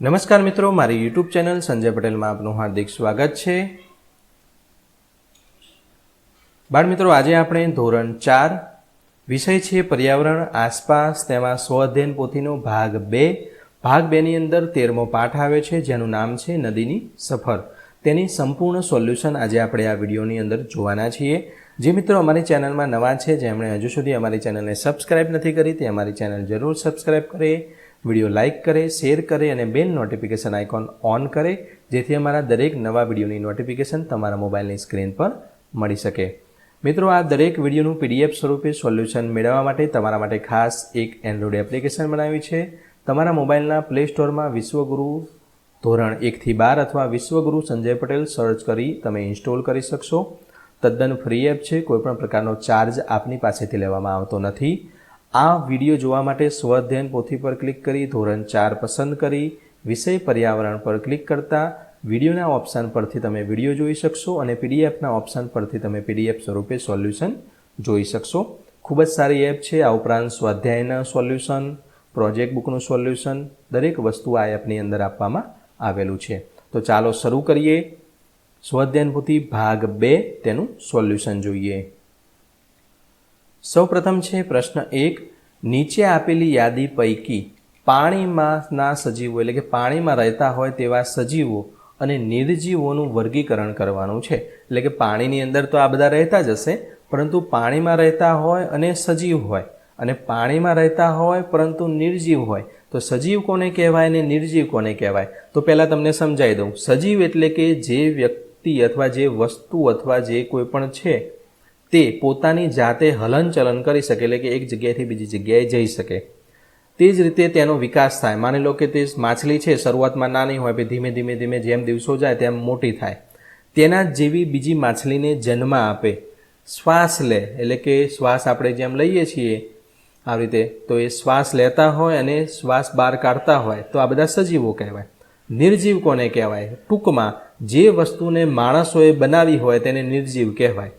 નમસ્કાર મિત્રો, મારી યુટ્યુબ ચેનલ સંજય પટેલમાં આપનું હાર્દિક સ્વાગત છે. બાળ મિત્રો, આજે આપણે ધોરણ ચાર, વિષય છે પર્યાવરણ, આસપાસ, તેમાં સ્વઅધ્યયન પોથીનો ભાગ બે. ભાગ બેની અંદર તેરમો પાઠ આવે છે, જેનું નામ છે નદીની સફર. તેની સંપૂર્ણ સોલ્યુશન આજે આપણે આ વિડીયોની અંદર જોવાના છીએ. જે મિત્રો અમારી ચેનલમાં નવા છે, જેમણે હજુ સુધી અમારી ચેનલને સબસ્ક્રાઇબ નથી કરી, તે અમારી ચેનલ જરૂર સબસ્ક્રાઇબ કરે. વીડિયો લાઇક કરે, શેર કરે અને બેલ નોટિફિકેશન આઇકોન ઓન કરે, જેથી અમારા દરેક નવા વિડીયોની નોટિફિકેશન તમારા મોબાઈલની સ્ક્રીન પર મળી શકે. મિત્રો, આ દરેક વિડીયોનું પીડીએફ સ્વરૂપે સોલ્યુશન મેળવવા માટે તમારા માટે ખાસ એક એન્ડ્રોઇડ એપ્લિકેશન બનાવી છે. તમારા મોબાઈલના પ્લે સ્ટોરમાં વિશ્વગુરુ ધોરણ એકથી બાર અથવા વિશ્વગુરુ સંજય પટેલ સર્ચ કરી તમે ઇન્સ્ટોલ કરી શકશો. તદ્દન ફ્રી એપ છે કોઈપણ પ્રકારનો ચાર્જ આપની પાસેથી લેવામાં આવતો નથી. આ વીડિયો જોવા માટે સ્વઅધ્યયન પોથી પર ક્લિક કરી, ધોરણ ચાર પસંદ કરી, વિષય પર્યાવરણ પર ક્લિક કરતાં વિડીયોના ઓપ્શન પરથી તમે વીડિયો જોઈ શકશો અને પીડીએફના ઓપ્શન પરથી તમે પીડીએફ સ્વરૂપે સોલ્યુશન જોઈ શકશો. ખૂબ જ સારી એપ છે. આ ઉપરાંત સ્વાધ્યાયના સોલ્યુશન, પ્રોજેક્ટ બુકનું સોલ્યુશન, દરેક વસ્તુ આ એપની અંદર આપવામાં આવેલું છે. તો ચાલો શરૂ કરીએ. સ્વાધ્યાયન પોથી ભાગ બે, તેનું સોલ્યુશન જોઈએ. સૌપ્રથમ છે પ્રશ્ન એક, નીચે આપેલી યાદી પૈકી પાણીમાંના સજીવો, એટલે કે પાણીમાં રહેતા હોય તેવા સજીવો અને નિર્જીવોનું વર્ગીકરણ કરવાનું છે. એટલે કે પાણીની અંદર તો આ બધા રહેતા જ હશે, પરંતુ પાણીમાં રહેતા હોય અને સજીવ હોય. અને પાણીમાં રહેતા હોય પરંતુ નિર્જીવ હોય. તો સજીવ કોને કહેવાય અને નિર્જીવ કોને કહેવાય? તો પહેલાં તમને સમજાવી દઉં. સજીવ એટલે કે જે વ્યક્તિ અથવા જે વસ્તુ અથવા જે કોઈ પણ છે તે પોતાની જાતે હલનચલન કરી શકે, એટલે કે એક જગ્યાએથી બીજી જગ્યાએ જઈ શકે. તે જ રીતે તેનો વિકાસ થાય. માની લો કે તે માછલી છે, શરૂઆતમાં નાની હોય, પછી ધીમે ધીમે ધીમે જેમ દિવસો જાય તેમ મોટી થાય. તેના જેવી બીજી માછલીને જન્મ આપે. શ્વાસ લે, એટલે કે શ્વાસ આપણે જેમ લઈએ છીએ આવી રીતે, તો એ શ્વાસ લેતા હોય અને શ્વાસ બહાર કાઢતા હોય. તો આ બધા સજીવો કહેવાય. નિર્જીવ કોને કહેવાય? ટૂંકમાં જે વસ્તુને માણસોએ બનાવી હોય તેને નિર્જીવ કહેવાય.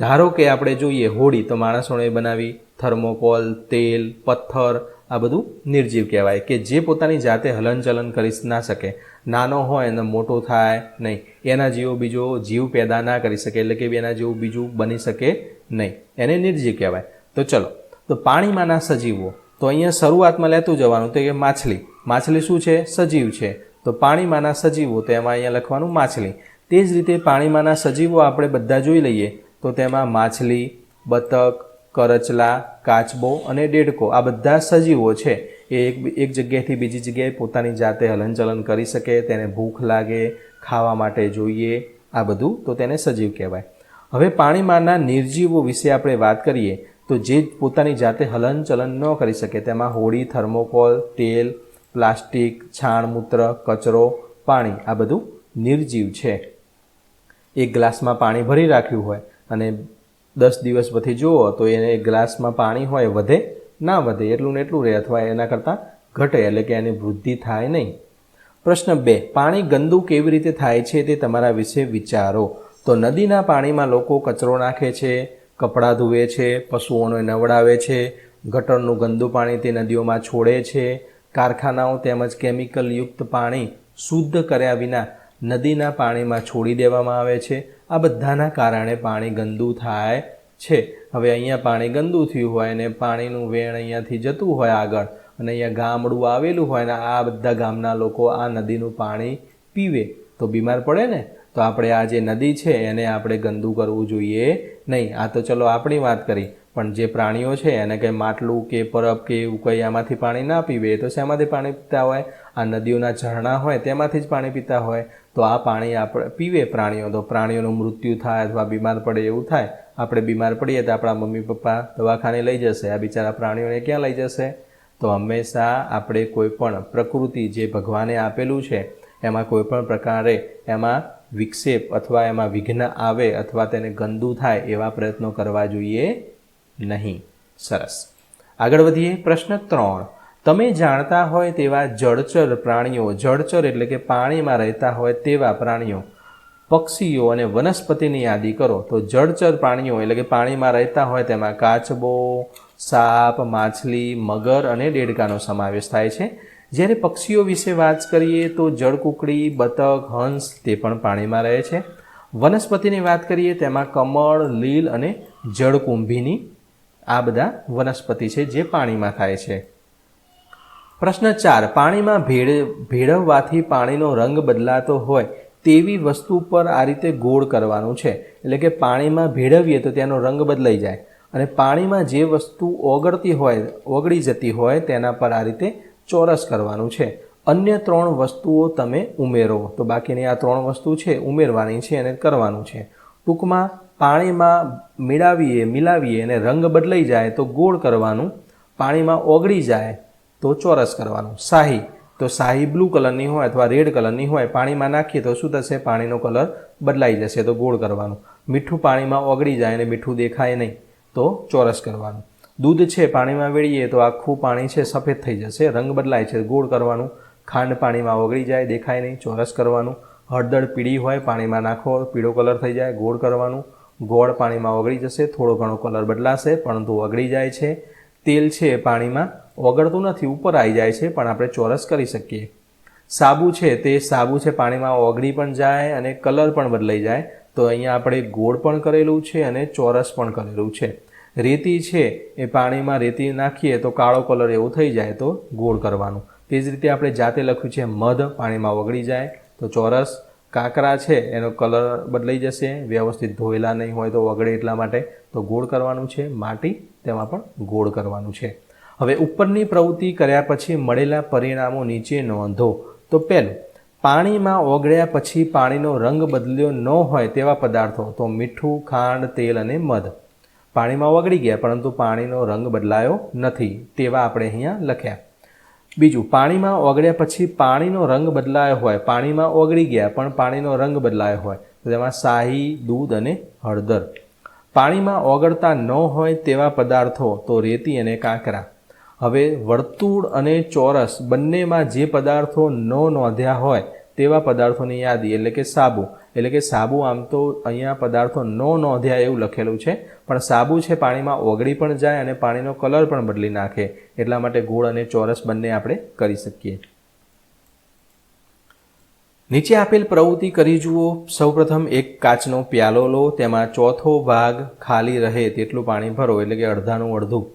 ધારો કે આપણે જોઈએ હોડી તો માણસોને બનાવી થર્મોકોલ, તેલ, પથ્થર, આ બધું નિર્જીવ કહેવાય કે જે પોતાની જાતે હલનચલન કરી ના શકે. નાનો હોય અને મોટો થાય નહીં. એના જેવો બીજો જીવ પેદા ના કરી શકે, એટલે કે એના જેવું બીજું બની શકે નહીં. એને નિર્જીવ કહેવાય. તો ચલો, તો પાણીમાંના સજીવો. તો અહીંયા શરૂઆતમાં લેતું જવાનું તો કે માછલી. માછલી શું છે? સજીવ છે. તો પાણીમાંના સજીવો, તો એમાં અહીંયા લખવાનું માછલી. તે જ રીતે પાણીમાંના સજીવો આપણે બધા જોઈ લઈએ. તો તેમાં માછલી, બતક, કરચલા, કાચબો અને ડેડકો આ બધા સજીવો છે. એ એક એક જગ્યાએથી બીજી જગ્યાએ પોતાની જાતે હલનચલન કરી શકે, તેને ભૂખ લાગે, ખાવા માટે જોઈએ, આ બધું તો તેને સજીવ કહેવાય. હવે પાણીમાંના નિર્જીવો વિશે આપણે વાત કરીએ, તો જે પોતાની જાતે હલનચલન ન કરી શકે, તેમાં હોડી, થર્મોકોલ, તેલ, પ્લાસ્ટિક છાણ મૂત્ર કચરો, પાણી આ બધું નિર્જીવ છે. એક ગ્લાસમાં પાણી ભરી રાખ્યું હોય અને દસ દિવસ પછી જુઓ તો એને ગ્લાસમાં પાણી હોય, વધે, ના વધે, એટલું ને એટલું રહે અથવા એના કરતાં ઘટે, એટલે કે એની વૃદ્ધિ થાય નહીં. પ્રશ્ન બે, પાણી ગંદુ કેવી રીતે થાય છે તે તમારા વિશે વિચારો. તો નદીના પાણીમાં લોકો કચરો નાખે છે, કપડાં ધુવે છે, પશુઓને નવડાવે છે, ગટરનું ગંદુ પાણી તે નદીઓમાં છોડે છે, કારખાનાઓ તેમજ કેમિકલયુક્ત પાણી શુદ્ધ કર્યા વિના નદીના પાણીમાં છોડી દેવામાં આવે છે. આ બધાના કારણે પાણી ગંદુ થાય છે. હવે અહીંયા પાણી ગંદુ થયું હોય અને પાણીનું વેણ અહીંયાથી જતું હોય આગળ અને અહીંયા ગામડું આવેલું હોય ને આ બધા ગામના લોકો આ નદીનું પાણી પીવે. તો બીમાર પડે ને? તો આપણે આ જે નદી છે એને આપણે ગંદુ કરવું જોઈએ નહીં. આ તો ચલો આપણી વાત કરી. પણ જે પ્રાણીઓ છે, એને કંઈ માટલું કે પરબ કે એવું કંઈ આમાંથી પાણી ના પીવે, તો શેમાંથી પાણી પીતા હોય? આ નદીઓના ઝરણા હોય, તેમાંથી જ પાણી પીતા હોય? તો આ પાણી આપણે પીવે પ્રાણીઓ. તો પ્રાણીઓનું મૃત્યુ થાય અથવા બીમાર પડે એવું થાય. આપણે બીમાર પડીએ તો આપણા મમ્મી પપ્પા દવાખાને લઈ જશે. આ બિચારા પ્રાણીઓને ક્યાં લઈ જશે? તો હંમેશા આપણે કોઈ પણ પ્રકૃતિ જે ભગવાને આપેલું છે, એમાં કોઈ પણ પ્રકારે એમાં વિક્ષેપ અથવા એમાં વિઘ્ન આવે અથવા તેને ગંદુ થાય એવા પ્રયત્નો કરવા જોઈએ નહીં. સરસ. આગળ વધીએ. પ્રશ્ન ત્રણ. તમે જાણતા હોય તેવા જળચર પ્રાણીઓ, જળચર એટલે કે પાણીમાં રહેતા હોય તેવા પ્રાણીઓ, પક્ષીઓ અને વનસ્પતિની યાદી કરો. તો જળચર પ્રાણીઓ એટલે કે પાણીમાં રહેતા હોય તેમાં કાચબો, સાપ, માછલી, મગર અને ડેડકાનો સમાવેશ થાય છે. જ્યારે પક્ષીઓ વિશે વાત કરીએ તો જળકુકડી, બતક, હંસ તે પણ પાણીમાં રહે છે. વનસ્પતિની વાત કરીએ તેમાં કમળ, લીલ અને જળકુંભીની આ બધા વનસ્પતિ છે જે પાણીમાં થાય છે. પ્રશ્ન ચાર, પાણીમાં ભેળ, ભેળવવાથી પાણીનો રંગ બદલાતો હોય તેવી વસ્તુ પર આ રીતે ગોળ કરવાનું છે. એટલે કે પાણીમાં ભેળવીએ તો તેનો રંગ બદલાઈ જાય. અને પાણીમાં જે વસ્તુ ઓગળતી હોય, ઓગળી જતી હોય તેના પર આ રીતે ચોરસ કરવાનું છે. અન્ય ત્રણ વસ્તુઓ તમે ઉમેરો. તો બાકીની આ ત્રણ વસ્તુ છે, ઉમેરવાની છે અને કરવાનું છે. ટૂંકમાં પાણીમાં મેળાવીએ મિલાવીએ અને રંગ બદલાઈ જાય તો ગોળ કરવાનું, પાણીમાં ઓગળી જાય તો ચોરસ કરવાનું. શાહી, તો શાહી બ્લુ કલરની હોય અથવા રેડ કલરની હોય, પાણીમાં નાખીએ તો શું થશે? પાણીનો કલર બદલાઈ જશે તો ગોળ કરવાનું. મીઠું પાણીમાં ઓગળી જાય અને મીઠું દેખાય નહીં તો ચોરસ કરવાનું. દૂધ છે, પાણીમાં વેળીએ તો આખું પાણી છે, સફેદ થઈ જશે. રંગ બદલાય છે, ગોળ કરવાનું. ખાંડ પાણીમાં ઓગળી જાય, દેખાય નહીં, ચોરસ કરવાનું. હળદર પીળી હોય, પાણીમાં નાખો, પીળો કલર થઈ જાય, ગોળ કરવાનું. ગોળ પાણીમાં ઓગળી જશે, થોડો ઘણો કલર બદલાશે, પરંતુ ઓગળી જાય છે. તેલ છે એ પાણીમાં ઓગળતું નથી, ઉપર આવી જાય છે, પણ આપણે ચોરસ કરી શકીએ. સાબુ છે, તે સાબુ છે, પાણીમાં ઓગળી પણ જાય અને કલર પણ બદલાઈ જાય. તો અહીંયા આપણે ગોળ પણ કરેલું છે અને ચોરસ પણ કરેલું છે. રેતી છે, એ પાણીમાં રેતી નાખીએ તો કાળો કલર એવું થઈ જાય તો ગોળ કરવાનું. તે જ રીતે આપણે જાતે લખ્યું છે, મધ પાણીમાં ઓગળી જાય તો ચોરસ કાંકરા છે, એનો કલર બદલાઈ જશે, વ્યવસ્થિત ધોયેલા નહીં હોય તો વગડે એટલા માટે તો ગોળ કરવાનું છે, માટી તેમાં પણ ગોળ કરવાનું છે. હવે ઉપરની પ્રવૃત્તિ કર્યા પછી મળેલા પરિણામો નીચે નોંધો. તો પહેલું, પાણીમાં ઓગળ્યા પછી પાણીનો રંગ બદલ્યો ન હોય તેવા પદાર્થો, તો મીઠું, ખાંડ, તેલ અને મધ. પાણીમાં ઓગળી ગયા, પરંતુ પાણીનો રંગ બદલાયો નથી, તેવા આપણે અહીંયા લખ્યા. બીજું, પાણીમાં ઓગળ્યા પછી પાણીનો રંગ બદલાયો હોય. પાણીમાં ઓગળી ગયા પણ પાણીનો રંગ બદલાયો હોય. તો તેમાં શાહી, દૂધ અને હળદર. પાણીમાં ઓગળતા ન હોય તેવા પદાર્થો, તો રેતી અને કાંકરા. હવે વર્તુળ અને ચોરસ બંનેમાં જે પદાર્થો ન નોંધ્યા હોય તેવા પદાર્થોની યાદી, એટલે કે સાબુ. એટલે કે સાબુ આમ તો અહીંયા પદાર્થો ન નોંધ્યા એવું લખેલું છે, પણ સાબુ છે પાણીમાં ઓગળી પણ જાય અને પાણીનો કલર પણ બદલી નાખે. એટલા માટે ગોળ અને ચોરસ બંને આપણે કરી શકીએ. નીચે આપેલ પ્રવૃત્તિ કરી જુઓ. સૌપ્રથમ એક કાચનો પ્યાલો લો, તેમાં ચોથો ભાગ ખાલી રહે તેટલું પાણી ભરો, એટલે કે અડધાનું અડધું.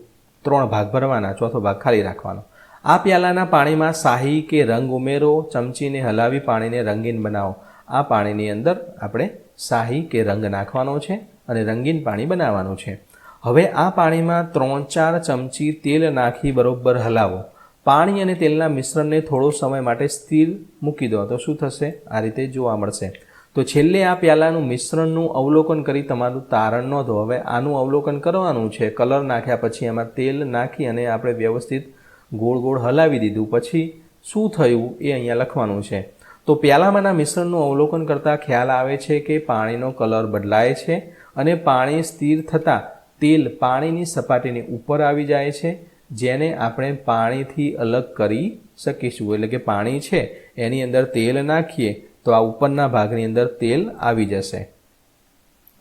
ત્રણ ભાગ ભરવાના, ચોથો ભાગ ખાલી રાખવાનો. આ પ્યાલાના પાણીમાં શાહી કે રંગ ઉમેરો, ચમચીને હલાવી પાણીને રંગીન બનાવો. આ પાણીની અંદર આપણે શાહી કે રંગ નાખવાનો છે અને રંગીન પાણી બનાવવાનું છે. હવે આ પાણીમાં ત્રણ ચાર ચમચી તેલ નાખી બરોબર હલાવો. પાણી અને તેલના મિશ્રણને થોડો સમય માટે સ્થિર મૂકી દો. તો શું થશે? આ રીતે જોવા મળશે. તો છેલ્લે આ પ્યાલાનું મિશ્રણનું અવલોકન કરી તમારું તારણ નોંધો. હવે આનું અવલોકન કરવાનું છે. કલર નાખ્યા પછી એમાં તેલ નાખી અને આપણે વ્યવસ્થિત ગોળ ગોળ હલાવી દીધું. પછી શું થયું એ અહીંયા લખવાનું છે. તો પ્યાલામાંના મિશ્રણનું અવલોકન કરતાં ખ્યાલ આવે છે કે પાણીનો કલર બદલાય છે અને પાણી સ્થિર થતાં તેલ પાણીની સપાટીની ઉપર આવી જાય છે, જેને આપણે પાણીથી અલગ કરી શકીશું. એટલે કે પાણી છે, એની અંદર તેલ નાખીએ તો આ ઉપરના ભાગની અંદર તેલ આવી જશે.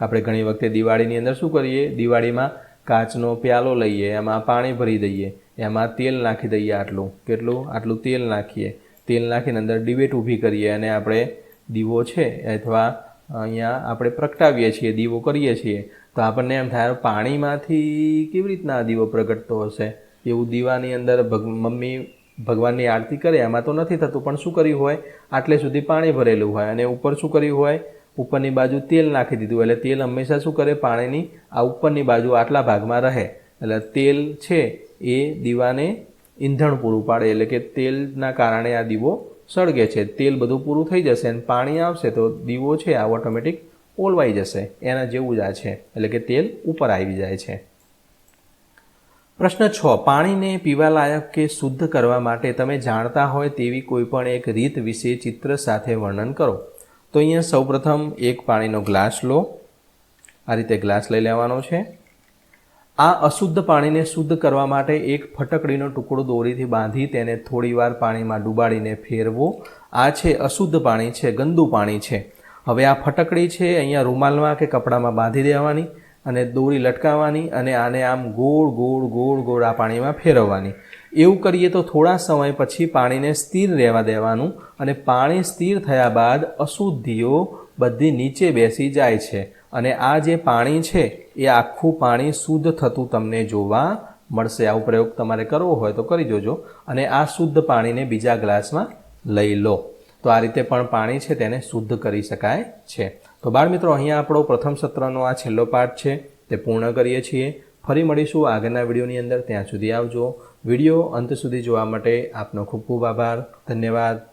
આપણે ઘણી વખતે દિવાળીની અંદર શું કરીએ? દિવાળીમાં કાચનો પ્યાલો લઈએ, એમાં પાણી ભરી દઈએ. એમાં તેલ નાખી દઈએ આટલું. કેટલું? આટલું તેલ નાખીએ. તેલ નાખીને અંદર ડિબેટ ઊભી કરીએ અને આપણે દીવો છે અથવા અહીંયા આપણે પ્રગટાવીએ છીએ, દીવો કરીએ છીએ. તો આપણને એમ થાય પાણીમાંથી કેવી રીતના દીવો પ્રગટતો હશે? એવું દીવાની અંદર ભગ, મમ્મી ભગવાનની આરતી કરે, એમાં તો નથી થતું, પણ શું કર્યું હોય? આટલે સુધી પાણી ભરેલું હોય અને ઉપર શું કર્યું હોય? ઉપરની બાજુ તેલ નાખી દીધું. એટલે તેલ હંમેશા શું કરે? પાણીની આ ઉપરની બાજુ આટલા ભાગમાં રહે. એટલે તેલ છે એ દીવાને ઈંધણ પૂરું પાડે, એટલે કે તેલના કારણે આ દીવો સળગે છે. તેલ બધું પૂરું થઈ જશે અને પાણી આવશે તો દીવો છે આ ઓટોમેટિક ઓલવાઈ જશે. એના જેવું જ આ છે. એટલે કે તેલ ઉપર આવી જાય છે. પ્રશ્ન છ. પાણીને પીવાલાયક કે શુદ્ધ કરવા માટે તમે જાણતા હોય તેવી કોઈ પણ એક રીત વિશે ચિત્ર સાથે વર્ણન કરો. તો અહીંયા સૌપ્રથમ એક પાણીનો ગ્લાસ લો. આ રીતે ગ્લાસ લઈ લેવાનો છે. આ અશુદ્ધ પાણીને શુદ્ધ કરવા માટે એક ફટકડીનો ટુકડો દોરીથી બાંધી તેને થોડીવાર પાણીમાં ડૂબાડીને ફેરવો. આ છે અશુદ્ધ પાણી છે, ગંદુ પાણી છે. હવે આ ફટકડી છે અહીંયા રૂમાલમાં કે કપડામાં બાંધી દેવાની અને દોરી લટકાવવાની અને આને આમ ગોળ ગોળ ગોળ ગોળ આ પાણીમાં ફેરવવાની. એવું કરીએ તો થોડા સમય પછી પાણીને સ્થિર રહેવા દેવાનું અને પાણી સ્થિર થયા બાદ અશુદ્ધિઓ બધી નીચે બેસી જાય છે. અને આ જે પાણી છે, એ આખું પાણી શુદ્ધ થતું તમને જોવા મળશે. આવો પ્રયોગ તમારે કરવો હોય તો કરી જોજો અને આ શુદ્ધ પાણીને બીજા ગ્લાસમાં લઈ લો. તો આ રીતે પણ પાણી છે તેને શુદ્ધ કરી શકાય છે. તો બાળ મિત્રો અહીંયા આપણો પ્રથમ સત્રનો આ છેલ્લો પાઠ છે, તે પૂર્ણ કરીએ છીએ. ફરી મળીશું આગળના વિડીયોની અંદર. ત્યાં સુધી આવજો. વીડિયો અંત સુધી જોવા માટે આપનો ખૂબ ખૂબ આભાર. ધન્યવાદ.